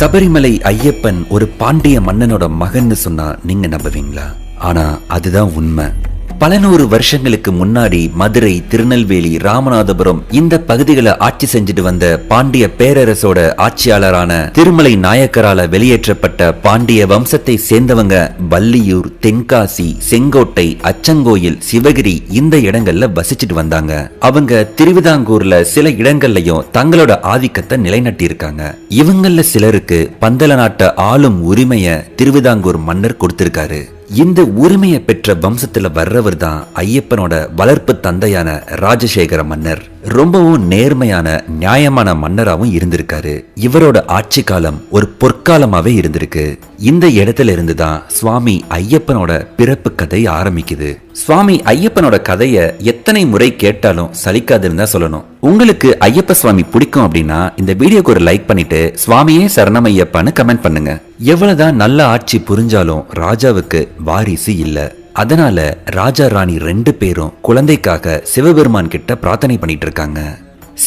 சபரிமலை ஐயப்பன் ஒரு பாண்டிய மன்னனோட மகன்னு சொன்னா நீங்க நம்புவீங்களா? ஆனா அதுதான் உண்மை. பல நூறு வருஷங்களுக்கு முன்னாடி மதுரை திருநெல்வேலி ராமநாதபுரம் இந்த பகுதிகளை ஆட்சி செஞ்சுட்டு வந்த பாண்டிய பேரரசோட ஆட்சியாளரான திருமலை நாயக்கரால வெளியேற்றப்பட்ட பாண்டிய வம்சத்தை சேர்ந்தவங்க வள்ளியூர் தென்காசி செங்கோட்டை அச்சங்கோயில் சிவகிரி இந்த இடங்கள்ல வசிச்சுட்டு வந்தாங்க. அவங்க திருவிதாங்கூர்ல சில இடங்கள்லயும் தங்களோட ஆதிக்கத்தை நிலைநாட்டியிருக்காங்க. இவங்கள சிலருக்கு பந்தல நாட்டை ஆளும் உரிமைய திருவிதாங்கூர் மன்னர் கொடுத்திருக்காரு. இந்த உரிமையை பெற்ற வம்சத்துல வர்றவர் தான் ஐயப்பனோட வளர்ப்பு தந்தையான ராஜசேகர மன்னர். ரொம்பவும் நேர்மையான நியாயமான மன்னராகவும் இருந்திருக்காரு. இவரோட ஆட்சி காலம் ஒரு பொற்காலமாவே இருந்திருக்கு. இந்த இடத்துல இருந்து தான் சுவாமி ஐயப்பனோட பிறப்பு கதை ஆரம்பிக்குது. சுவாமி ஐயப்பனோட கதைய எத்தனை முறை கேட்டாலும் சலிக்காதுன்னு தான் சொல்லணும். உங்களுக்கு ஐயப்ப சுவாமி பிடிக்கும் அப்படின்னா இந்த வீடியோக்கு ஒரு லைக் பண்ணிட்டு சுவாமியே சரணம் ஐயப்பான்னு கமெண்ட் பண்ணுங்க. எவ்வளவுதான் நல்ல ஆட்சி புரிஞ்சாலும் ராஜாவுக்கு வாரிசு இல்ல. அதனால ராஜா ராணி ரெண்டு பேரும் குழந்தைக்காக சிவபெருமான் கிட்ட பிரார்த்தனை பண்ணிட்டு இருக்காங்க.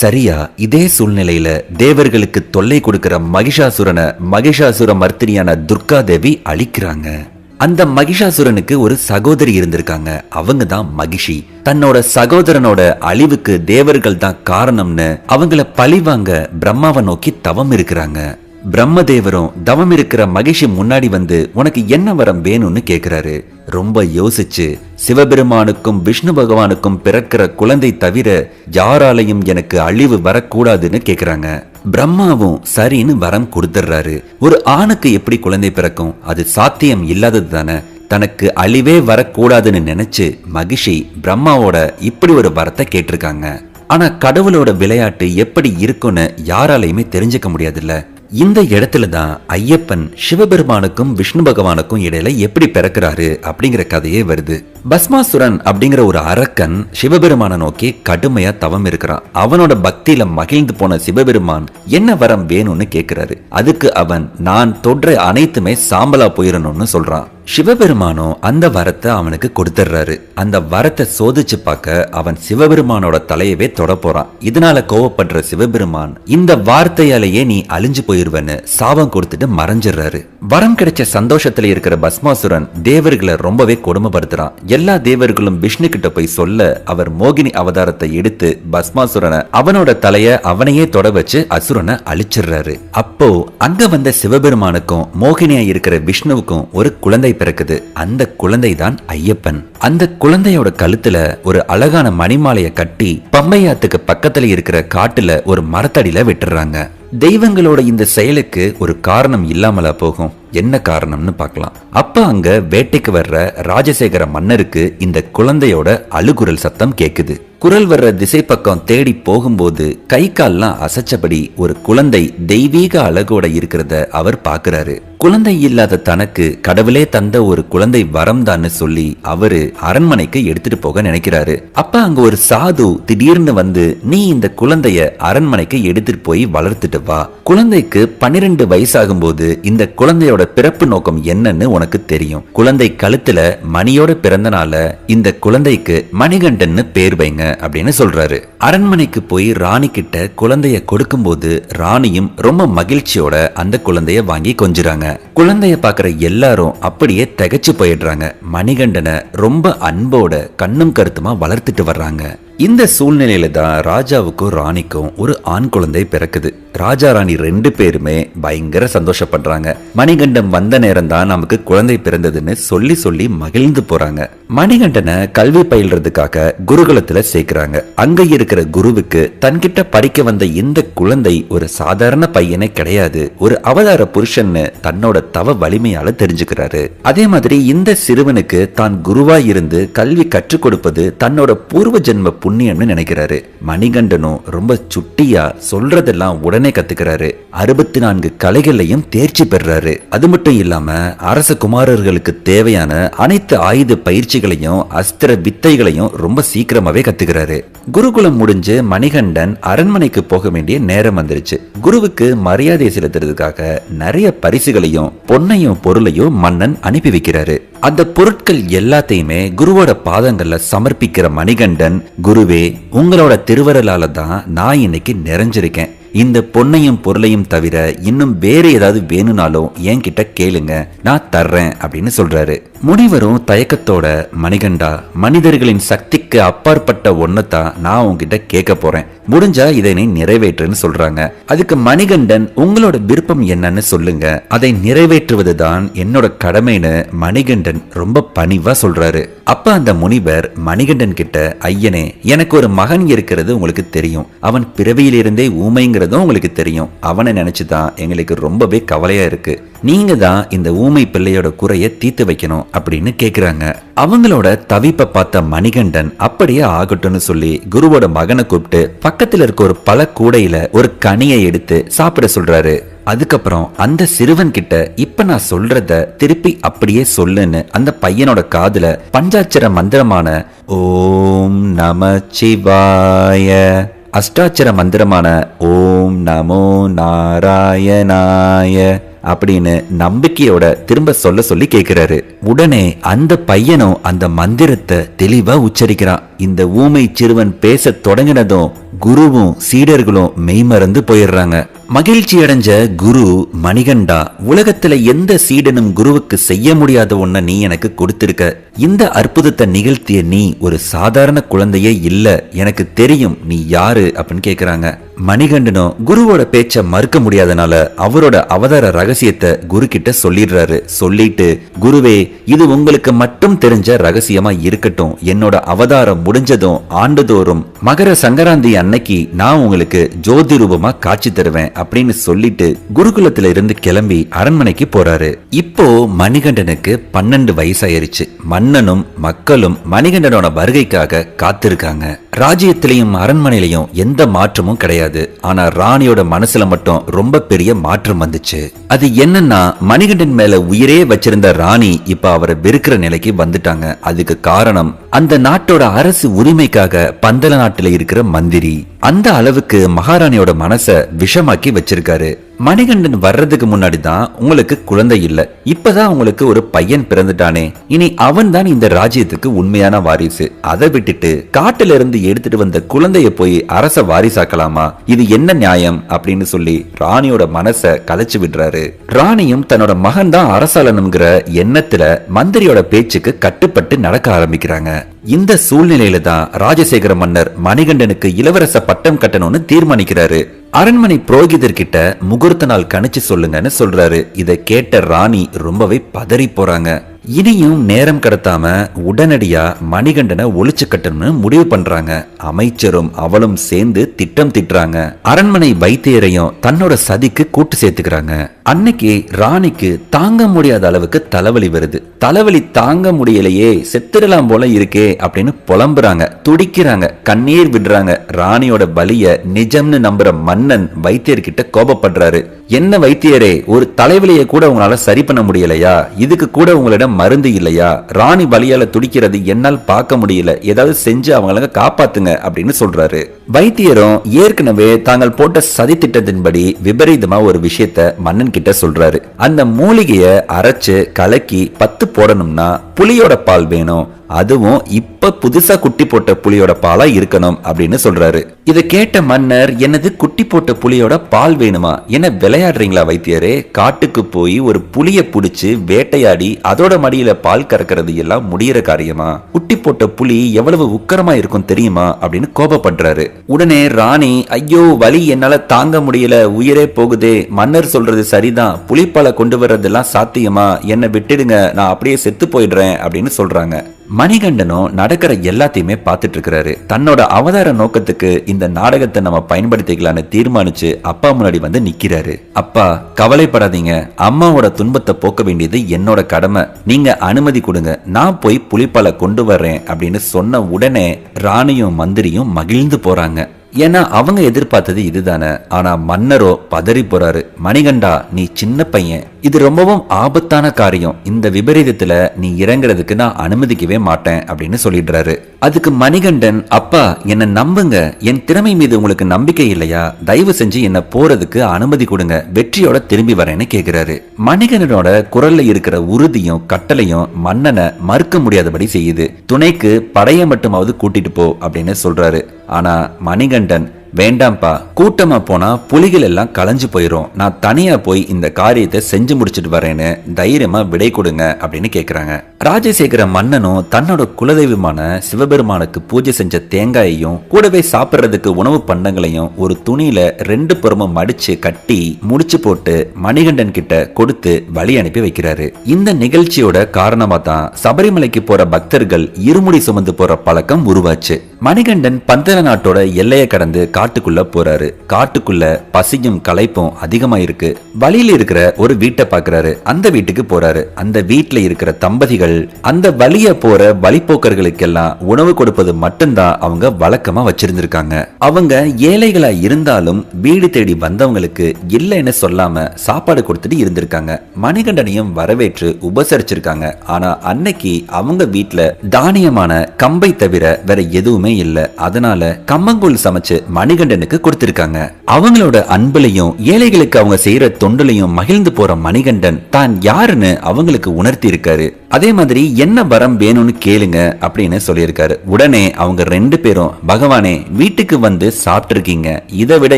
சரியா இதே சூழ்நிலையில தேவர்களுக்கு தொல்லை கொடுக்கிற மகிஷாசுரனை மகிஷாசுர மர்த்தினியான துர்கா தேவி அழிக்கிறாங்க. அந்த மகிஷாசுரனுக்கு ஒரு சகோதரி இருந்திருக்காங்க. அவங்க தான் மகிஷி. தன்னோட சகோதரனோட அழிவுக்கு தேவர்கள் தான் காரணம்னு அவங்கள பழிவாங்க பிரம்மாவை நோக்கி தவம் இருக்கிறாங்க. பிரம்மதேவரும் தவம் இருக்கிற மகிஷி முன்னாடி வந்து உனக்கு என்ன வரம் வேணும்னு கேக்குறாரு. ரொம்ப யோசிச்சு சிவபெருமானுக்கும் விஷ்ணு பகவானுக்கும் பிறக்கிற குழந்தை தவிர யாராலையும் எனக்கு அழிவு வரக்கூடாதுன்னு கேக்குறாங்க. பிரம்மாவும் சரின்னு வரம் கொடுத்துடுறாரு ஒரு ஆணுக்கு எப்படி குழந்தை பிறக்கும்? அது சாத்தியம் இல்லாதது தானே. தனக்கு அழிவே வரக்கூடாதுன்னு நினைச்சு மகிஷி பிரம்மாவோட இப்படி ஒரு வரத்தை கேட்டிருக்காங்க. ஆனா கடவுளோட விளையாட்டு எப்படி இருக்கும்னு யாராலையுமே தெரிஞ்சுக்க முடியாதுல்ல. இந்த இடத்துல தான் ஐயப்பன் சிவபெருமானுக்கும் விஷ்ணு பகவானுக்கும் இடையில எப்படி பிறக்கிறாரு அப்படிங்கிற கதையே வருது. பஸ்மாசுரன் அப்படிங்கிற ஒரு அரக்கன் சிவபெருமான நோக்கி கடுமையா தவம் இருக்கிறான். அவனோட பக்தியில மகிழ்ந்து போன சிவபெருமான் என்ன வரம் வேணும்னு கேக்குறாரு. அதுக்கு அவன் நான் தொற்ற அனைத்துமே சாம்பலா போயிடணும்னு சொல்றான். சிவபெருமானும் அந்த வரத்தை அவனுக்கு கொடுத்துட்றாரு அந்த வரத்தை சோதிச்சு பார்க்க அவன் சிவபெருமானோட தலையவே தொட போறான் இதனால கோவப்படுற சிவபெருமான் இந்த வார்த்தையாலேயே நீ அழிஞ்சு போயிருவன்னு சாபம் கொடுத்துட்டு மறைஞ்சிடுறாரு வரம் கிடைச்ச சந்தோஷத்துல இருக்கிற பஸ்மாசுரன் தேவர்களை ரொம்பவே கொடுமைப்படுத்துறான். எல்லா தேவர்களும் விஷ்ணு கிட்ட போய் சொல்ல அவர் மோகினி அவதாரத்தை எடுத்து பஸ்மாசுரனை அவனோட தலைய அவனையே தொட வச்சு அசுரனை அழிச்சிடுறாரு அப்போ அங்க வந்த சிவபெருமானுக்கும் மோகினியா இருக்கிற விஷ்ணுவுக்கும் ஒரு குழந்தை பிறக்குது. அந்த குழந்தை தான் ஐயப்பன். அந்த குழந்தையோட கழுத்துல ஒரு அழகான மணிமாலைய கட்டி பம்பையாத்துக்கு பக்கத்துல இருக்கிற காட்டுல ஒரு மரத்தடியில விட்டுறாங்க. தெய்வங்களோட இந்த செயலுக்கு ஒரு காரணம் இல்லாமலா போகும். என்ன காரணம்னு பார்க்கலாம். அப்ப அங்க வேட்டைக்கு வர்ற ராஜசேகர மன்னருக்கு இந்த குழந்தையோட அழுகுரல் சத்தம் கேக்குது. குரல் வர்ற திசை பக்கம் தேடி போகும்போது கை கால்லாம் அசைச்சபடி ஒரு குழந்தை தெய்வீக அழகோட இருக்கிறத அவர் பாக்குறாரு. குழந்தை இல்லாத தனக்கு கடவுளே தந்த ஒரு குழந்தை வரம் தான்னு சொல்லி அவரு அரண்மனைக்கு எடுத்துட்டு போக நினைக்கிறாரு. அப்ப அங்க ஒரு சாது திடீர்னு வந்து நீ இந்த குழந்தைய அரண்மனைக்கு எடுத்துட்டு போய் வளர்த்துட்டு வா. குழந்தைக்கு பன்னிரண்டு வயசாகும் போது இந்த குழந்தையோட பிறப்பு நோக்கம் என்னன்னு உனக்கு தெரியும். குழந்தை கழுத்துல மணியோட பிறந்தனால இந்த குழந்தைக்கு மணிகண்டன்னு பேர் வைங்க அப்படின்னு சொல்றாரு. அரண்மனைக்கு போய் ராணி கிட்ட குழந்தைய கொடுக்கும்போது ராணியும் ரொம்ப மகிழ்ச்சியோட அந்த குழந்தைய வாங்கி கொஞ்சுறாங்க. குழந்தைய பாக்குற எல்லாரும் அப்படியே திகைச்சு போயிடுறாங்க. மணிகண்டனை ரொம்ப அன்போட கண்ணும் கருத்துமா வளர்த்துட்டு வர்றாங்க. இந்த சூழ்நிலையில தான் ராஜாவுக்கும் ராணிக்கும் ஒரு ஆண் குழந்தை பிறக்குது. ராஜா ராணி ரெண்டு பேருமே பயங்கர சந்தோஷப்படுறாங்க. மணிகண்டம் வந்த நேரம் தான் நமக்கு குழந்தை பிறந்ததுன்னு சொல்லி சொல்லி மகிழ்ந்து போறாங்க. மணிகண்டனை கல்வி பயில்றதுக்காக குருகுலத்துல சேர்க்கிறாங்க. அங்க இருக்கிற குருவுக்கு தன்கிட்ட படிக்க வந்த இந்த குழந்தை ஒரு சாதாரண பையனே கிடையாது. ஒரு அவதார புருஷன்னு தன்னோட தவ வலிமையால தெரிஞ்சுக்கிறாரு. அதே மாதிரி இந்த சிறுவனுக்கு தான் குருவா இருந்து கல்வி கற்றுக் கொடுப்பது தன்னோட பூர்வ ஜென்ம புண்ணியம்னு நினைக்கிறாரு. மணிகண்டனும் ரொம்ப சுட்டியா சொல்றதெல்லாம் உடனே கத்துக்கிறாரு. அறுபத்தி நான்கு கலைகளையும் தேர்ச்சி பெறாரு அது மட்டும் இல்லாம அரச குமாரர்களுக்கு தேவையான அனைத்து ஆயுத பயிற்சிகளையும் அஸ்திர வித்தைகளையும் ரொம்ப சீக்கிரமாவே கத்துக்கிறாரு. குருகுலம் முடிஞ்சு மணிகண்டன் அரண்மனைக்கு போக வேண்டிய நேரம் வந்துருச்சு. குருவுக்கு மரியாதை செலுத்துறதுக்காக நிறைய பரிசுகளையும் பொன்னையும் பொருளையும் மன்னன் அனுப்பி வைக்கிறாரு. அந்த பொருட்கள் எல்லாத்தையுமே குருவோட பாதங்கள்ல சமர்ப்பிக்கிற மணிகண்டன் குருவே உங்களோட திருவரலால தான் நான் இன்னைக்கு நிறைஞ்சிருக்கேன். இந்த பொன்னையும் பொருளையும் தவிர இன்னும் வேற ஏதாவது வேணும்னாலும் என்கிட்ட கேளுங்க. நான் தர்றேன் அப்படின்னு சொல்றாரு. முனிவரும் தயக்கத்தோட மணிகண்டா மனிதர்களின் சக்திக்கு அப்பாற்பட்ட ஒன்னதான் நான் உங்ககிட்ட கேட்க போறேன். முடிஞ்சா இதை நீ நிறைவேற்றுன்னு சொல்றாங்க. அதுக்கு மணிகண்டன் உங்களோட விருப்பம் என்னன்னு சொல்லுங்க. அதை நிறைவேற்றுவதுதான் என்னோட கடமைன்னு மணிகண்டன் ரொம்ப பணிவா சொல்றாரு. அப்ப அந்த முனிவர் மணிகண்டன் கிட்ட ஐயனே எனக்கு ஒரு மகன் இருக்கிறது உங்களுக்கு தெரியும். அவன் பிறவியிலிருந்தே ஊமைங்கிறதும் உங்களுக்கு தெரியும். அவனை நினைச்சுதான் எங்களுக்கு ரொம்பவே கவலையா இருக்கு. நீங்க தான் இந்த ஊமை பிள்ளையோட குறைய தீர்த்து வைக்கணும் அப்படின்னு கேக்குறாங்க. அவங்களோட தவிப்பை பார்த்த மணிகண்டன் அப்படியே ஆகட்டும்னு சொல்லி குருவோட மகனை கூப்பிட்டு பக்கத்துல இருக்க ஒரு பல கூடையில ஒரு கனியை எடுத்து சாப்பிட சொல்றாரு. அதுக்கப்புறம் அந்த சிறுவன் கிட்ட இப்ப நான் சொல்றத திருப்பி அப்படியே சொல்லுன்னு அந்த பையனோட காதுல பஞ்சாட்சர மந்திரமான ஓம் நம சிவாய. அஷ்டாட்சர மந்திரமான ஓம் நமோ நாராயணாய. அப்படின்னு நம்பிக்கையோட திரும்ப சொல்ல சொல்லி கேட்கிறாரு உடனே அந்த பையனும் அந்த மந்திரத்தை தெளிவா உச்சரிக்கிறான். இந்த ஊமை சிறுவன் பேச தொடங்கினதும் குருவும் சீடர்களும் மெய்மறந்து போயிடுறாங்க. மகிழ்ச்சி அடைஞ்ச குரு மணிகண்டா உலகத்துல எந்த சீடனும் குருவுக்கு செய்ய முடியாத ஒன்ன நீ எனக்கு கொடுத்திருக்க. இந்த அற்புதத்தை நிகழ்த்திய நீ ஒரு சாதாரண குழந்தையே இல்ல. எனக்கு தெரியும் நீ யாரு அப்படின்னு கேக்குறாங்க. மணிகண்டனும் குருவோட பேச்ச மறுக்க முடியாதனால அவரோட அவதார ரகசியத்தை குரு கிட்ட சொல்லிடுறாரு. சொல்லிட்டு குருவே இது உங்களுக்கு மட்டும் தெரிஞ்ச ரகசியமா இருக்கட்டும். என்னோட அவதாரம் முடிஞ்சதும் ஆண்டுதோறும் மகர சங்கராந்தி அன்னைக்கு நான் உங்களுக்கு ஜோதி ரூபமா காட்சி தருவேன் அப்படின்னு சொல்லிட்டு குருகுலத்துல இருந்து கிளம்பி அரண்மனைக்கு போறாரு. இப்போ மணிகண்டனுக்கு பன்னெண்டு வயசாயிருச்சு. மன்னனும் மக்களும் மணிகண்டனோட வருகைக்காக காத்திருக்காங்க. ராஜ்யத்திலையும் அரண்மனையிலையும் எந்த மாற்றமும் கிடையாது. ஆனா ராணியோட மனசுல மட்டும் ரொம்ப பெரிய மாற்றம் வந்துச்சு. அது என்னன்னா மணிகண்டன் மேல உயிரே வச்சிருந்த ராணி இப்ப அவரை வெறுக்கிற நிலைக்கு வந்துட்டாங்க. அதுக்கு காரணம் அந்த நாட்டோட அரசு உரிமைக்காக பந்தல நாட்டுல இருக்கிற மந்திரி அந்த அளவுக்கு மகாராணியோட மனச விஷமாக்கி வச்சிருக்காரு. மணிகண்டன் வர்றதுக்கு முன்னாடி தான் உங்களுக்கு குழந்தை இல்ல. இப்பதான் உங்களுக்கு ஒரு பையன் பிறந்துட்டானே. இனி அவன் தான் இந்த ராஜ்யத்துக்கு உண்மையான வாரிசு. அதை விட்டுட்டு காட்டுல இருந்து எடுத்துட்டு வந்த குழந்தைய போய் அரச வாரிசாக்கலாமா? இது என்ன நியாயம்? அப்படின்னு சொல்லி ராணியோட மனச கலைச்சு விடுறாரு. ராணியும் தன்னோட மகன் தான் அரசாளனுங்கிற எண்ணத்துல மந்திரியோட பேச்சுக்கு கட்டுப்பட்டு நடக்க ஆரம்பிக்கிறாங்க. இந்த சூழ்நிலையில தான் ராஜசேகர மன்னர் மணிகண்டனுக்கு இளவரச பட்டம் கட்டணும்னு தீர்மானிக்கிறாரு. அரண்மனை புரோகிதர்கிட்ட முகூர்த்த நாள் கணிச்சு சொல்லுங்கன்னு சொல்றாரு. இதை கேட்ட ராணி ரொம்பவே பதறி போறாங்க. இனியும் நேரம் கடத்தாம உடனடியா மணிகண்டனை ஒழிச்சு கட்டணும்னு முடிவு பண்றாங்க. அமைச்சரும் அவளும் சேர்ந்து திட்டம் திட்டுறாங்க. அரண்மனை வைத்தியரையும் தன்னோட சதிக்கு கூட்டு சேர்த்துக்கிறாங்க. அன்னைக்கு ராணிக்கு தாங்க முடியாத அளவுக்கு தலைவலி வருது. தலைவலி தாங்க முடியலையே செத்துடலாம் போல இருக்கே அப்படின்னு புலம்புறாங்க. துடிக்கிறாங்க கண்ணீர் விடுறாங்க. ராணியோட பலிய நிஜம்னு நம்புற மன்னன் வைத்தியர்கிட்ட கோபப்படுறாரு. என்ன வைத்தியரே ஒரு தலைவலியை கூட உங்களால சரி பண்ண முடியலையா? இதுக்கு கூட உங்களிடம் மருந்து இல்லையா? ராணி பலியால துடிக்கிறது என்னால் பார்க்க முடியல. ஏதாவது செஞ்சு அவங்கள காப்பாத்துங்க அப்படின்னு சொல்றாரு. வைத்தியரும் ஏற்கனவே தாங்கள் போட்ட சதி திட்டத்தின்படி விபரீதமா ஒரு விஷயத்த மன்னன் கிட்ட சொல்றாரு. அந்த மூலிகைய அரைச்சு கலக்கி பத்து போடணும்னா புலியோட பால் வேணும். அதுவும் இப்ப புதுசா குட்டி போட்ட புலியோட பாலா இருக்கணும் அப்படின்னு சொல்றாரு. இதை கேட்ட மன்னர் எனது குட்டி போட்ட புலியோட பால் வேணுமா? என்ன விளையாடுறீங்களா வைத்தியரே? காட்டுக்கு போய் ஒரு புலிய புடிச்சு வேட்டையாடி அதோட மடியில பால் கறக்கிறது எல்லாம் முடியிற காரியமா? குட்டி போட்ட புலி எவ்வளவு உக்கரமா இருக்கும் தெரியுமா? அப்படின்னு கோபப்படுறாரு. உடனே ராணி ஐயோ வலி என்னால தாங்க முடியல உயிரே போகுதே. மன்னர் சொல்றது சரிதான். புலிப்பாலை கொண்டு வர்றதெல்லாம் சாத்தியமா? என்னை விட்டுடுங்க நான் அப்படியே செத்து போயிடுறேன் அப்படின்னு சொல்றாங்க. மணிகண்டனும் நடக்கிற எல்லாத்தையுமே பார்த்துட்டு இருக்கிறாரு தன்னோட அவதார நோக்கத்துக்கு இந்த நாடகத்தை நம்ம பயன்படுத்திக்கலான்னு தீர்மானிச்சு அப்பா முன்னாடி வந்து நிக்கிறாரு. அப்பா கவலைப்படாதீங்க. அம்மாவோட துன்பத்தை போக்க வேண்டியது என்னோட கடமை. நீங்க அனுமதி கொடுங்க. நான் போய் புலிப்பாலை கொண்டு வர்றேன் அப்படின்னு சொன்ன உடனே ராணியும் மந்திரியும் மகிழ்ந்து போறாங்க. ஏன்னா அவங்க எதிர்பார்த்தது இதுதானே. ஆனா மன்னரோ பதறி போறாரு. மணிகண்டா நீ சின்ன பையன். இது ரொம்பவும் ஆபத்தான காரியம். இந்த விபரீதத்துல நீ இறங்குறதுக்கு நான் அனுமதிக்கவே மாட்டேன் அப்படின்னு சொல்லிடுறாரு. அதுக்கு மணிகண்டன் அப்பா என்ன நம்புங்க. என் திறமை மீது உங்களுக்கு நம்பிக்கை இல்லையா? தயவு செஞ்சு என்ன போறதுக்கு அனுமதி கொடுங்க. வெற்றியோட திரும்பி வரேன்னு கேக்குறாரு. மணிகண்டனோட குரல்ல இருக்கிற உறுதியும் கட்டளையும் மன்னனை மறுக்க முடியாதபடி செய்யுது. துணைக்கு படைய மட்டுமாவது கூட்டிட்டு போ அப்படின்னு சொல்றாரு. ஆனா மணிகண்டன் வேண்டாம்ப்பா கூட்டமா போனா புலிகள் எல்லாம் களைஞ்சு போயிரும். நான் தனியா போய் இந்த காரியத்தை செஞ்சு முடிச்சிட்டு வரேன்னு தைரியமா விடை கொடுங்க அப்படின்னு கேக்குறாங்க. ராஜசேகர மன்னனும் தன்னோட குலதெய்வமான சிவபெருமானுக்கு பூஜை செஞ்ச தேங்காயையும் கூடவே சாப்பிட்றதுக்கு உணவு பண்டங்களையும் ஒரு துணியில ரெண்டு புறமும் மடிச்சு கட்டி முடிச்சு போட்டு மணிகண்டன் கிட்ட கொடுத்து வழி அனுப்பி வைக்கிறாரு. இந்த நிகழ்ச்சியோட காரணமா தான் சபரிமலைக்கு போற பக்தர்கள் இருமுடி சுமந்து போற பழக்கம் உருவாச்சு. மணிகண்டன் பந்தல நாட்டோட எல்லையை கடந்து காட்டுக்குள்ள போறாரு. காட்டுக்குள்ள பசியும் களைப்பும் அதிகமா இருக்கு வழியில இருக்கிற ஒரு வீட்டை பாக்குறாரு. அந்த வீட்டுக்கு போறாரு. அந்த வீட்டுல இருக்கிற தம்பதிகள் அந்த வழிய போற வழிப்போக்கர்களுக்கெல்லாம் உணவு கொடுப்பது மட்டும்தான் அவங்க வழக்கமா வச்சிருந்திருக்காங்க. அவங்க ஏழைகளா இருந்தாலும் வீடு தேடி வந்தவங்களுக்கு இல்லைன்னு சொல்லாம சாப்பாடு கொடுத்துட்டு இருந்திருக்காங்க. மணிகண்டனையும் வரவேற்று உபசரிச்சிருக்காங்க. ஆனா அன்னைக்கு அவங்க வீட்டுல தானியமான கம்பை தவிர வேற எதுவுமே இல்ல. அதனால கம்மங்கூழ் சமைச்சு மணிகண்டனுக்கு கொடுத்திருக்காங்க. அவங்களோட அன்புலையும் ஏழைகளுக்கு அவங்க செய்யற தொண்டுலையும் மகிழ்ந்து போற மணிகண்டன் தான் யாருன்னு அவங்களுக்கு உணர்த்தி இருக்காரு அதே மாதிரி என்ன வரம் வேணும்னு கேளுங்க அப்படின்னு சொல்லியிருக்காரு. உடனே அவங்க ரெண்டு பேரும் பகவானே வீட்டுக்கு வந்து சாப்பிட்டிருக்கீங்க. இதை விட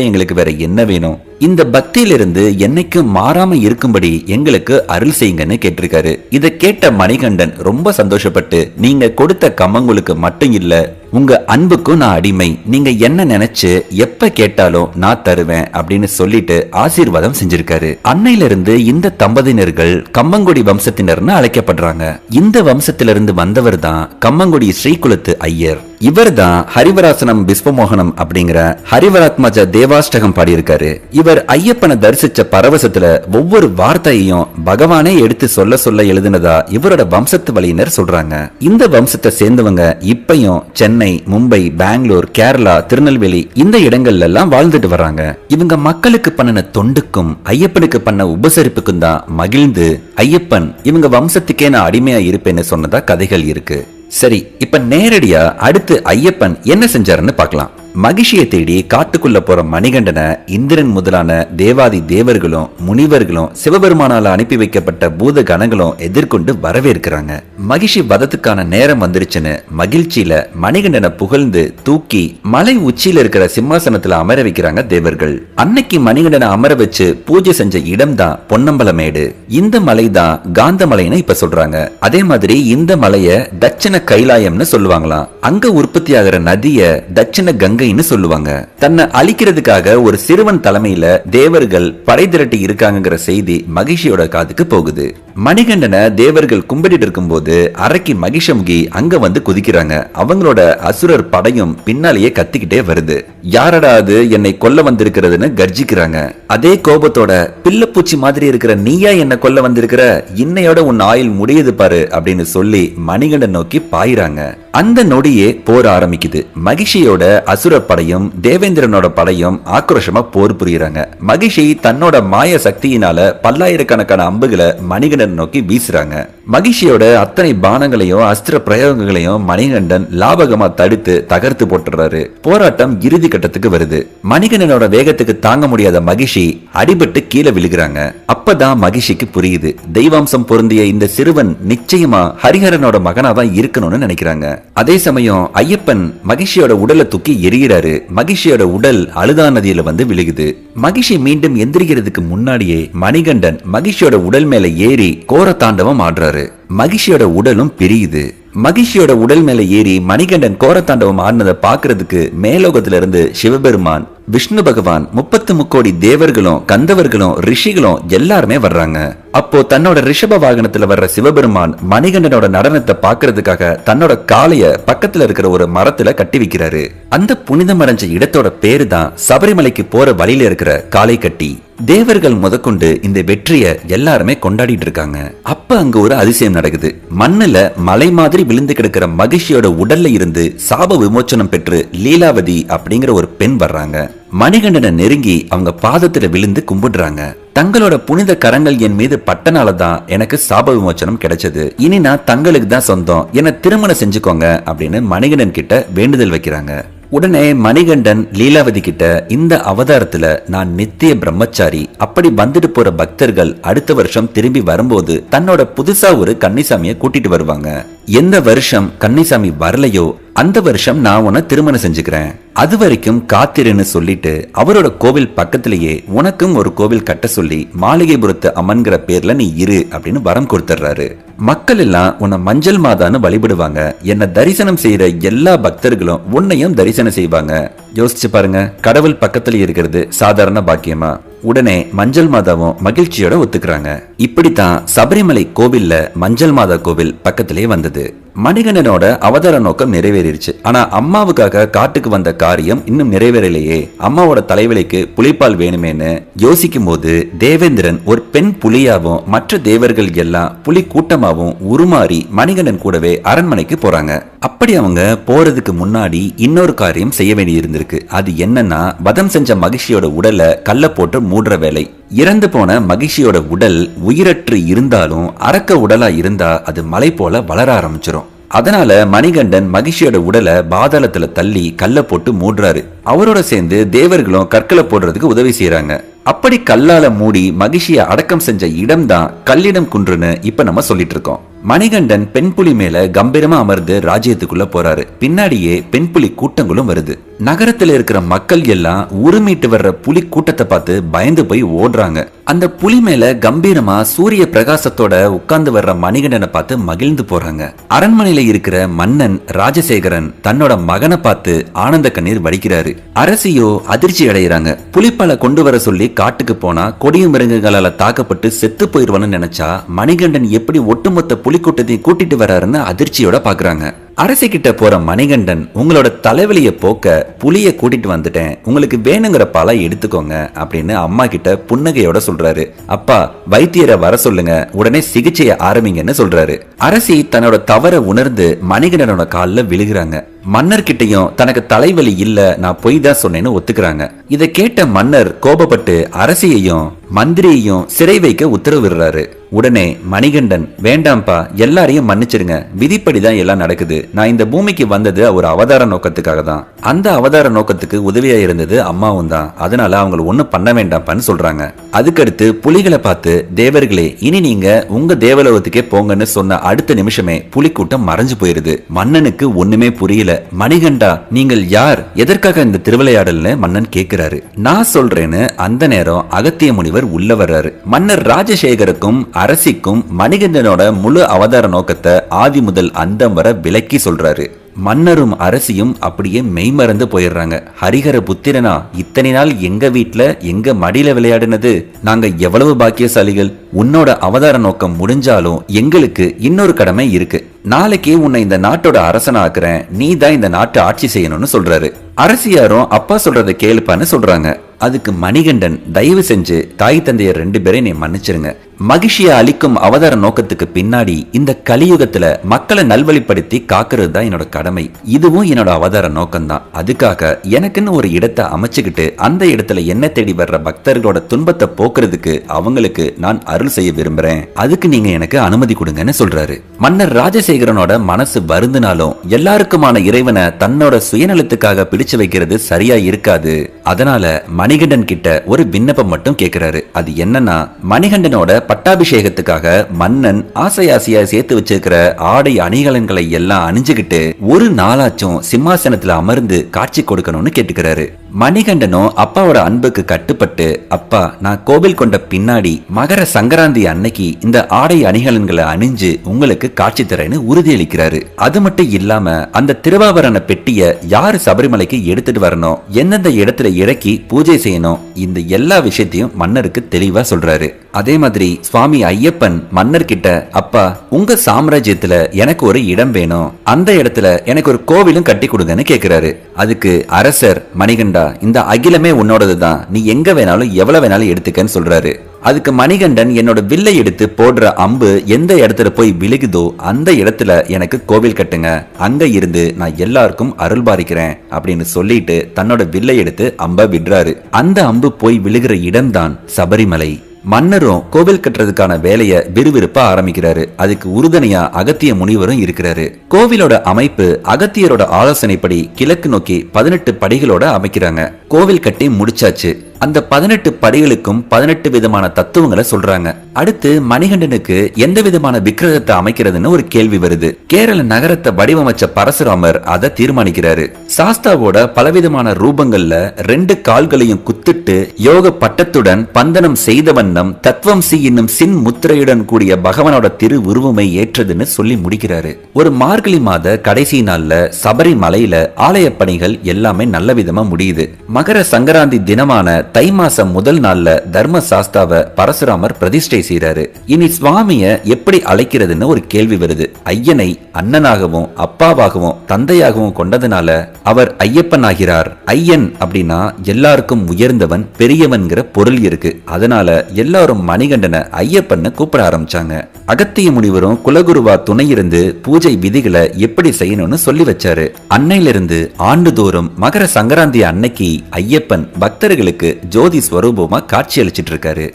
எங்களுக்கு வேற என்ன வேணும்? இந்த பக்தியிலிருந்து என்னைக்கும் மாறாம இருக்கும்படி எங்களுக்கு அருள் செய்யுங்கன்னு கேட்டிருக்காரு. இதை கேட்ட மணிகண்டன் ரொம்ப சந்தோஷப்பட்டு நீங்க கொடுத்த கம்மங்களுக்கு மட்டும் இல்ல உங்க அன்புக்கும் நான் அடிமை. நீங்க என்ன நினைச்சு எப்ப கேட்டாலும் நான் தருவேன் அப்படின்னு சொல்லிட்டு ஆசீர்வாதம் செஞ்சிருக்காரு. அன்னையில இருந்து இந்த தம்பதியினர்கள் கம்மங்குடி வம்சத்தினர்னு அழைக்கப்படுறாங்க. இந்த வம்சத்திலிருந்து வந்தவர் தான் கம்மங்குடி ஸ்ரீகுலத்து ஐயர். இவர் தான் ஹரிவராசனம் பிஸ்வமோகனம் அப்படிங்கிற ஹரிவராத்மஜ தேவாஷ்டகம் பாடியிருக்காரு. இவர் ஐயப்பனை தரிசிச்ச பரவசத்துல ஒவ்வொரு வார்த்தையையும் பகவானே எடுத்து சொல்ல சொல்ல எழுதினதா இவரோட வம்சத்து வழியினர் சொல்றாங்க. இந்த வம்சத்தை சேர்ந்தவங்க இப்பயும் சென்னை மும்பை பெங்களூர் கேரளா திருநெல்வேலி இந்த இடங்கள்ல எல்லாம் வாழ்ந்துட்டு வர்றாங்க. இவங்க மக்களுக்கு பண்ணின தொண்டுக்கும் ஐயப்பனுக்கு பண்ண உபசரிப்புக்கும் தான் மகிழ்ந்து ஐயப்பன் இவங்க வம்சத்துக்கே நான் அடிமையா இருப்பேன்னு சொன்னதா கதைகள் இருக்கு. சரி இப்ப நேரடியா அடுத்து ஐயப்பன் என்ன செஞ்சாருன்னு பார்க்கலாம். மகிழ்ச்சியை தேடி காட்டுக்குள்ள போற மணிகண்டனை இந்திரன் முதலான தேவாதி தேவர்களும் முனிவர்களும் சிவபெருமானால அனுப்பி வைக்கப்பட்ட பூத கணங்களும் எதிர்கொண்டு வரவேற்கிறாங்க. மகிழ்ச்சி வதத்துக்கான நேரம் வந்துருச்சுன்னு மகிழ்ச்சியில மணிகண்டனை புகழ்ந்து தூக்கி மலை உச்சியில இருக்கிற சிம்மாசனத்துல அமர வைக்கிறாங்க தேவர்கள். அன்னைக்கு மணிகண்டனை அமர வச்சு பூஜை செஞ்ச இடம் தான் பொன்னம்பலமேடு. இந்த மலை தான் காந்தமலைன்னு இப்ப சொல்றாங்க. அதே மாதிரி இந்த மலைய தட்சிண கைலாயம்னு சொல்லுவாங்களாம். அங்க உற்பத்தி ஆகிற நதிய தட்சிண கங்கைன்னு சொல்லுவாங்க. தன்னை அழிக்கிறதுக்காக ஒரு சிறுவன் தலைமையில தேவர்கள் படை திரட்டி இருக்காங்கிற செய்தி மகிழ்ச்சியோட காதுக்கு போகுது. மணிகண்டனை தேவர்கள் கும்பிட்டு இருக்கும்போது அரைக்கி மகிஷமுகி அங்க வந்து குதிக்கிறாங்க. அவங்களோட அசுரர் படையும் பின்னாலேயே கத்திக்கிட்டே வருது. யாரடா அது? என்னை கொல்ல வந்திருக்கிறதுன்னு கர்ஜிக்கிறாங்க. அதே கோபத்தோட பிள்ளைப்பூச்சி மாதிரி இருக்கிற நீயா என்ன கொல்ல வந்திருக்கிற? இன்னையோட உன் ஆயில் முடியுது பாரு அப்படின்னு சொல்லி மணிகண்டன் நோக்கி பாயிறாங்க. அந்த நொடியே போர் ஆரம்பிக்குது. மகிஷியோட அசுர படையும் தேவேந்திரனோட படையும் ஆக்ரோஷமா போர் புரியுறாங்க. மகிஷி தன்னோட மாய சக்தியினால பல்லாயிரக்கணக்கான அம்புகளை மணிகண்டன் நோக்கி வீசுறாங்க. மகிஷியோட அத்தனை பானங்களையும் அஸ்திர பிரயோகங்களையும் மணிகண்டன் லாபகமா தடுத்து தகர்த்து போட்டுறாரு போராட்டம் இறுதி கட்டத்துக்கு வருது. மணிகண்டனோட வேகத்துக்கு தாங்க முடியாத மகிஷி அடிபட்டு கீழே விழுகிறாங்க. அப்பதான் மகிஷிக்கு புரியுது. தெய்வாம்சம் பொருந்திய இந்த சிறுவன் நிச்சயமா ஹரிஹரனோட மகனாதான் இருக்கணும்னு நினைக்கிறாங்க. அதே சமயம் ஐயப்பன் மகிஷியோட உடலை தூக்கி எரியிறாரு மகிஷியோட உடல் அழுதா நதியில வந்து விழுகுது. மகிஷி மீண்டும் எந்திரிக்கிறதுக்கு முன்னாடியே மணிகண்டன் மகிஷியோட உடல் மேல ஏறி கோர தாண்டவம் ஆடுறாரு. ತಾರೆ மகிஷியோட உடலும் பிரியுது. மகிஷியோட உடல் மேல ஏறி மணிகண்டன் கோரத்தாண்டவம் ஆடினதை பாக்குறதுக்கு மேலோகத்துல இருந்து சிவபெருமான் விஷ்ணு பகவான் முப்பத்து முக்கோடி தேவர்களும் கந்தவர்களும் ரிஷிகளும் எல்லாருமே வர்றாங்க. அப்போ தன்னோட ரிஷப வாகனத்துல வர்ற சிவபெருமான் மணிகண்டனோட நடனத்தை பாக்குறதுக்காக தன்னோட காலைய பக்கத்துல இருக்கிற ஒரு மரத்துல கட்டி வைக்கிறாரு. அந்த புனிதம் அடைஞ்ச இடத்தோட பேரு தான் சபரிமலைக்கு போற வழியில இருக்கிற காளை கட்டி. தேவர்கள் முதற்கொண்டு இந்த வெற்றிய எல்லாருமே கொண்டாடிட்டு இருக்காங்க. அப்ப அங்க ஒரு அதிசயம் நடக்குது. மண்ணுல மலை மாதிரி விழுந்து கிடக்கிற மகிழ்ச்சியோட உடல்ல இருந்து சாப விமோச்சனம் பெற்று லீலாவதி அப்படிங்கிற ஒரு பெண் வர்றாங்க. மணிகண்டனை நெருங்கி அவங்க பாதத்துல விழுந்து கும்பிடுறாங்க. தங்களோட புனித கரங்கள் என் மீது பட்டனால தான் எனக்கு சாப விமோச்சனம் கிடைச்சது. இனி நான் தங்களுக்கு தான் சொந்தம். என்ன திருமணம் செஞ்சுக்கோங்க அப்படின்னு மணிகண்டன் கிட்ட வேண்டுதல் வைக்கிறாங்க. உடனே மணிகண்டன் லீலாவதி கிட்ட இந்த அவதாரத்துல நான் நித்திய பிரம்மச்சாரி அப்படி வந்துட்டு போற பக்தர்கள் அடுத்த வருஷம் திரும்பி வரும்போது தன்னோட புதுசா ஒரு கன்னிசாமிய கூட்டிட்டு வருவாங்க. எந்த வருஷம் கன்னிசாமி வரலையோ அந்த வருஷம் நான் உன்னை திருமணம் செஞ்சுக்கிறேன். அது வரைக்கும் காத்திருன்னு சொல்லிட்டு அவரோட கோவில் பக்கத்திலேயே உனக்கும் ஒரு கோவில் கட்ட சொல்லி மாளிகைபுரத்து அம்மன்கிற பேர்ல நீ இரு அப்படின்னு வரம் கொடுத்துட்றாரு மக்கள் எல்லாம் உன்னை மஞ்சள் மாதான்னு வழிபடுவாங்க. என்னை தரிசனம் செய்யற எல்லா பக்தர்களும் உன்னையும் தரிசனம் செய்வாங்க. யோசிச்சு பாருங்க கடவுள் பக்கத்துல இருக்கிறது சாதாரண பாக்கியமா? உடனே மஞ்சள் மாதாவும் மகிழ்ச்சியோட ஒத்துக்கிறாங்க. இப்படித்தான் சபரிமலை கோவில்ல மஞ்சள் மாதா கோவில் பக்கத்திலே வந்தது. மணிகண்டனோட அவதார நோக்கம் நிறைவேறிடுச்சு. ஆனா அம்மாவுக்காக காட்டுக்கு வந்த காரியம் இன்னும் நிறைவேறலையே. அம்மாவோட தலைவலிக்கு புலிப்பால் வேணுமேன்னு யோசிக்கும் போது தேவேந்திரன் ஒரு பெண் புலியாவும் மற்ற தேவர்கள் எல்லாம் புலி கூட்டமாவும் உருமாறி மணிகண்டன் கூடவே அரண்மனைக்கு போறாங்க. அப்படி அவங்க போறதுக்கு முன்னாடி இன்னொரு காரியம் செய்ய வேண்டி இருந்திருக்கு அது என்னன்னா வதம் செஞ்ச மகிழ்ச்சியோட உடலை கல்ல போட்டு மூடுற வேலை. இறந்து போன மகிழ்ச்சியோட உடல் உயிரற்று இருந்தாலும் அரக்க உடலா இருந்தா அது மலை போல வளர ஆரம்பிச்சிடும் அதனால மணிகண்டன் மகிழ்ச்சியோட உடலை பாதாளத்துல தள்ளி கல்ல போட்டு மூடுறாரு. அவரோட சேர்ந்து தேவர்களும் கற்களை போடுறதுக்கு உதவி செய்யறாங்க அப்படி கல்லால மூடி மகிழ்ச்சியை அடக்கம் செஞ்ச இடம்தான் கல்லிடம் குன்றுன்னு இப்ப நம்ம சொல்லிட்டு இருக்கோம் மணிகண்டன் பெண் புலி மேல கம்பீரமா அமர்ந்து ராஜ்யத்துக்குள்ள போறாரு. பின்னாடியே பெண் புலி கூட்டங்களும் வருது. நகரத்துல இருக்கிற மக்கள் எல்லாம் உருமிட்டு வர்ற புலி கூட்டத்தை பார்த்து பயந்து போய் ஓடுறாங்க. அந்த புலி மேல கம்பீரமா சூரிய பிரகாசத்தோட உட்கார்ந்து வர்ற மணிகண்டனை பார்த்து மகிழ்ந்து போறாங்க. அரண்மனையில இருக்கிற மன்னன் ராஜசேகரன் தன்னோட மகனை பார்த்து ஆனந்த கண்ணீர் வடிக்கிறாரு. அரசியோ அதிர்ச்சி அடைகிறாங்க புலிப்பாலை கொண்டு வர சொல்லி காட்டுக்கு போனா கொடிய மிருகங்களால தாக்கப்பட்டு செத்து போயிருவான்னு நினைச்சா மணிகண்டன் எப்படி ஒட்டுமொத்த புலிக்கூட்டத்தையும் கூட்டிட்டு வராருன்னு அதிர்ச்சியோட பாக்குறாங்க. அரசிக்கிட்ட கிட்ட போற மணிகண்டன் உங்களோட தலைவலிய போக்க புலிய கூட்டிட்டு வந்துட்டேன். உங்களுக்கு வேணுங்கிற பல எடுத்துக்கோங்க அப்படின்னு அம்மா கிட்ட புன்னகையோட சொல்றாரு. அப்பா வைத்தியரை வர சொல்லுங்க. உடனே சிகிச்சையை ஆரம்பிங்கன்னு சொல்றாரு. அரசி தன்னோட தவற உணர்ந்து மணிகண்டனோட கால்ல விழுகிறாங்க. மன்னர்கிட்டையும் தனக்கு தலைவலி இல்ல நான் பொய் தான் சொன்னேன்னு ஒத்துக்கிறாங்க. இதை கேட்ட மன்னர் கோபப்பட்டு அரசியையும் மந்திரியையும் சிறை வைக்க உத்தரவிடுறாரு. உடனே மணிகண்டன் வேண்டாம்ப்பா எல்லாரையும் மன்னிச்சிருங்க விதிப்படிதான் எல்லாம் நடக்குது. நான் இந்த பூமிக்கு வந்தது ஒரு அவதார நோக்கத்துக்காக தான். அந்த அவதார நோக்கத்துக்கு உதவியா இருந்தது அம்மாவும் தான். அதனால அவங்கள ஒன்னும் பண்ண வேண்டாம்ப்பான்னு சொல்றாங்க. அதுக்கடுத்து புலிகளை பார்த்து தேவர்களே இனி நீங்க உங்க தேவலோகத்துக்கே போங்கன்னு சொன்ன அடுத்த நிமிஷமே புலிக்கூட்டம் மறைஞ்சு போயிருது. மன்னனுக்கு ஒண்ணுமே புரியல. மணிகண்டா நீங்கள் யார்? எதற்காக இந்த திருவிளையாடல்னு மன்னன் கேக்குறாரு. நான் சொல்றேன்னு அந்த நேரம் அகத்திய முனிவர் உள்ள வர்றாரு மன்னர் ராஜசேகருக்கும் அரசிக்கும் மணிகண்டனோட முழு அவதார நோக்கத்தை ஆதி முதல் அந்தம் வர விளக்கி சொல்றாரு. மன்னரும் அரசியும் அப்படியே மெய்மறந்து போயிடுறாங்க. ஹரிஹர புத்திரனா இத்தனை நாள் எங்க வீட்ல எங்க மடியில விளையாடினது? நாங்க எவ்வளவு பாக்கியசாலிகள்? உன்னோட அவதார நோக்கம் முடிஞ்சாலும் எங்களுக்கு இன்னொரு கடமை இருக்கு. நாளைக்கு உன்னை இந்த நாட்டோட அரசனாக்குறேன். நீ தான் இந்த நாட்டை ஆட்சி செய்யணும்னு சொல்றாரு. அரசியாரும் அப்பா சொல்றதை கேளுப்பான்னு சொல்றாங்க. அதுக்கு மணிகண்டன் தயவு செஞ்சு தாய் தந்தையர் ரெண்டு பேரையும் நீ மன்னிச்சிருங்க. மகிழ்ச்சியை அளிக்கும் அவதார நோக்கத்துக்கு பின்னாடி இந்த கலியுகத்துல மக்களை நல்வழிப்படுத்தி காக்குறது தான் என்னோட கடமை. இதுவும் என்னோட அவதார நோக்கம்தான். அதுக்காக எனக்குன்னு ஒரு இடத்தை அமைச்சுக்கிட்டு அந்த இடத்துல என்ன தேடி வர்ற பக்தர்களோட துன்பத்தை போக்குறதுக்கு அவங்களுக்கு நான் அருள் செய்ய விரும்புறேன். அதுக்கு நீங்க எனக்கு அனுமதி கொடுங்கன்னு சொல்றாரு. மன்னர் ராஜசேகரனோட மனசு வருந்தினாலும் எல்லாருக்குமான இறைவனை தன்னோட சுயநலத்துக்காக பிடிச்சு வைக்கிறது சரியா இருக்காது. அதனால மணிகண்டன் கிட்ட ஒரு விண்ணப்பம் மட்டும் கேக்குறாரு. அது என்னன்னா மணிகண்டனோட பட்டாபிஷேகத்துக்காக மன்னன் ஆசை ஆசையா சேர்த்து வச்சிருக்கிற ஆடை அணிகலன்களை எல்லாம் அணிஞ்சுகிட்டு ஒரு நாளாச்சும் சிம்மாசனத்துல அமர்ந்து காட்சி கொடுக்கணும்னு கேட்டுக்கிறாரு. மணிகண்டனும் அப்பாவோட அன்புக்கு கட்டுப்பட்டு அப்பா நான் கோவில் கொண்ட பின்னாடி மகர சங்கராந்தி அன்னைக்கு இந்த ஆடை அணிகலன்களை அணிஞ்சு உங்களுக்கு காட்சி தரேன்னு உறுதியளிக்கிறாரு. அது மட்டும் இல்லாம அந்த திருவாவரண பெட்டிய யாரு சபரிமலைக்கு எடுத்துட்டு வரணும். எந்தெந்த இடத்துல இறக்கி பூஜை செய்யணும் இந்த எல்லா விஷயத்தையும் மன்னருக்கு தெளிவா சொல்றாரு. அதே மாதிரி சுவாமி ஐயப்பன் மன்னர் கிட்ட அப்பா உங்க சாம்ராஜ்யத்துல எனக்கு ஒரு இடம் வேணும். அந்த இடத்துல எனக்கு ஒரு கோவிலும் கட்டி கொடுங்கன்னு கேக்குறாரு. அதுக்கு அரசர் மணிகண்டா இந்த அகிலமே உன்னோடது தான் நீ எங்க வேணாலும் எவ்வளவு வேணாலும் எடுத்துக்கன்னு சொல்றாரு. அதுக்கு மணிகண்டன் என்னோட வில்லை எடுத்து போடுற அம்பு எந்த இடத்துல போய் விழுகுதோ அந்த இடத்துல எனக்கு கோவில் கட்டுங்க. அங்க இருந்து நான் எல்லாருக்கும் அருள் பாரிக்கிறேன் அப்படின்னு சொல்லிட்டு தன்னோட வில்லை எடுத்து அம்ப விடுறாரு. அந்த அம்பு போய் விழுகிற இடம்தான் சபரிமலை. மன்னரும் கோவில் கட்டுறதுக்கான வேலையை விறுவிறுப்பா ஆரம்பிக்கிறாரு. அதுக்கு உறுதுணையா அகத்திய முனிவரும் இருக்கிறாரு. கோவிலோட அமைப்பு அகத்தியரோட ஆலோசனைப்படி கிழக்கு நோக்கி பதினெட்டு படிகளோட அமைக்கிறாங்க. கோவில் கட்டி முடிச்சாச்சு. அந்த பதினெட்டு படிகளுக்கும் பதினெட்டு விதமான தத்துவங்களை சொல்றாங்க. அடுத்து மணிகண்டனுக்கு எந்த விதமான விக்கிரகத்தை அமைக்கிறதுன்னு ஒரு கேள்வி வருது. கேரள நகரத்தை வடிவமைச்ச பரசுராமர் அதை தீர்மானிக்கிறாரு. சாஸ்தாவோட பலவிதமான ரூபங்கள்ல ரெண்டு கால்களையும் குத்திட்டு யோக பட்டத்துடன் பந்தனம் செய்த வண்ணம் தத்துவம் சி என்னும் சின் முத்திரையுடன் கூடிய பகவானோட திரு உருவமை ஏற்றதுன்னு சொல்லி முடிக்கிறாரு. ஒரு மார்கழி மாத கடைசி நாள்ல சபரிமலையில ஆலய பணிகள் எல்லாமே நல்ல விதமா முடியுது. மகர சங்கராந்தி தினமான தை மாசம் முதல் நாள்ல தர்ம சாஸ்தாவ பரசுராமர் பிரதிஷ்டை செய்யறாரு இனி சுவாமிய எப்படி அழைக்கிறதுன்னு ஒரு கேள்வி வருது. ஐயனை அண்ணனாகவும் அப்பாவாகவும் தந்தையாகவும் கொண்டதுனால அவர் ஐயப்பன் ஆகிறார் ஐயன் அப்படின்னா எல்லாருக்கும் உயர்ந்தவன் பெரியவன்கிற பொருள் இருக்கு. அதனால எல்லாரும் மணிகண்டனை ஐயப்பன்னு கூப்பிட ஆரம்பிச்சாங்க. அகத்திய முனிவரும் குலகுருவா துணை இருந்து பூஜை விதிகளை எப்படி செய்யணும்னு சொல்லி வச்சாரு. அன்னையிலிருந்து ஆண்டுதோறும் மகர சங்கராந்தி அன்னைக்கு ஐயப்பன் பக்தர்களுக்கு ஜோதி ஸ்வரூபமா காட்சி அளிச்சிட்டு இருக்காரு.